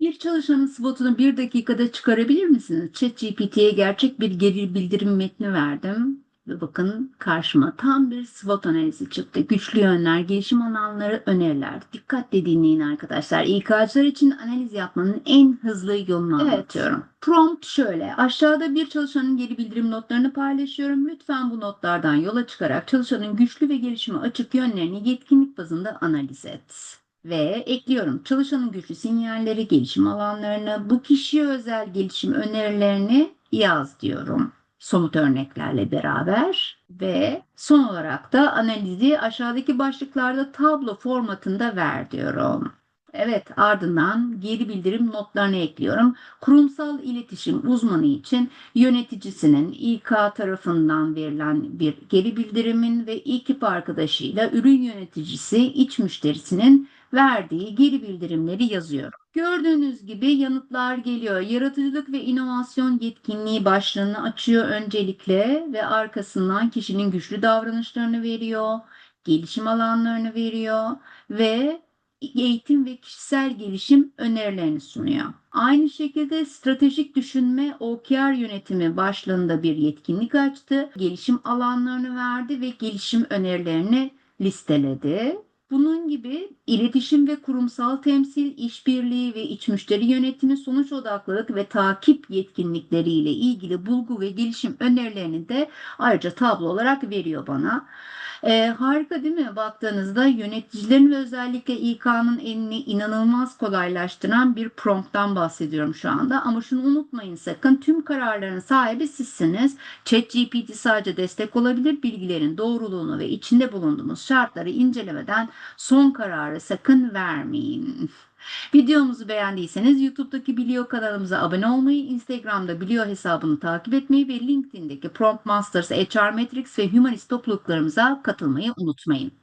Bir çalışanın SWOT'unu bir dakikada çıkarabilir misiniz? ChatGPT'ye gerçek bir geri bildirim metni verdim. Ve bakın karşıma tam bir SWOT analizi çıktı. Güçlü yönler, gelişim alanları, öneriler. Dikkatle dinleyin arkadaşlar. İK'cılar için analiz yapmanın en hızlı yolunu Evet. anlatıyorum. Prompt şöyle. Aşağıda bir çalışanın geri bildirim notlarını paylaşıyorum. Lütfen bu notlardan yola çıkarak çalışanın güçlü ve gelişime açık yönlerini yetkinlik bazında analiz et. Ve ekliyorum çalışanın güçlü sinyalleri, gelişim alanlarını, bu kişiye özel gelişim önerilerini yaz diyorum. Somut örneklerle beraber ve son olarak da analizi aşağıdaki başlıklarda tablo formatında ver diyorum. Evet ardından geri bildirim notlarını ekliyorum. Kurumsal iletişim uzmanı için yöneticisinin İK tarafından verilen bir geri bildirimin ve ekip arkadaşıyla ürün yöneticisi iç müşterisinin verdiği geri bildirimleri yazıyorum. Gördüğünüz gibi yanıtlar geliyor. Yaratıcılık ve inovasyon yetkinliği başlığını açıyor öncelikle ve arkasından kişinin güçlü davranışlarını veriyor, gelişim alanlarını veriyor ve eğitim ve kişisel gelişim önerilerini sunuyor. Aynı şekilde stratejik düşünme OKR yönetimi başlığında bir yetkinlik açtı. Gelişim alanlarını verdi ve gelişim önerilerini listeledi. Bunun gibi iletişim ve kurumsal temsil, işbirliği ve iç müşteri yönetimi, sonuç odaklılık ve takip yetkinlikleriyle ilgili bulgu ve gelişim önerilerini de ayrıca tablo olarak veriyor bana. Ee, harika değil mi? Baktığınızda yöneticilerin ve özellikle İK'nın elini inanılmaz kolaylaştıran bir prompttan bahsediyorum şu anda. Ama şunu unutmayın sakın tüm kararların sahibi sizsiniz. ChatGPT sadece destek olabilir. Bilgilerin doğruluğunu ve içinde bulunduğumuz şartları incelemeden son kararı sakın vermeyin. Videomuzu beğendiyseniz YouTube'daki Bilio kanalımıza abone olmayı, Instagram'da Bilio hesabını takip etmeyi ve LinkedIn'deki Prompt Masters, HR Matrix ve Humanist topluluklarımıza katılmayı unutmayın.